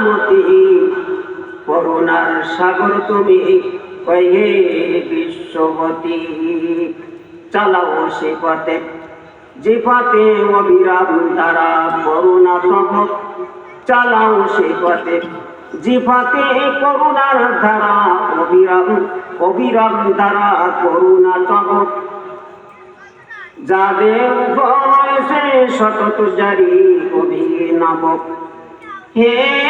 মহামতি করুণার সাগর তুমি হে বিশ্ববতী। চালাও সে পথে, যে পথে অবিরাম তারা করুণা তব চালাও সে পথে, যে পথে করুণার ধারা অবিরাম অবিরাম দ্বারা করুণা তব যাদের বয়সে সতত জারি অভিনব হে মহামতি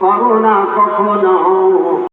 পাবো না কখনো।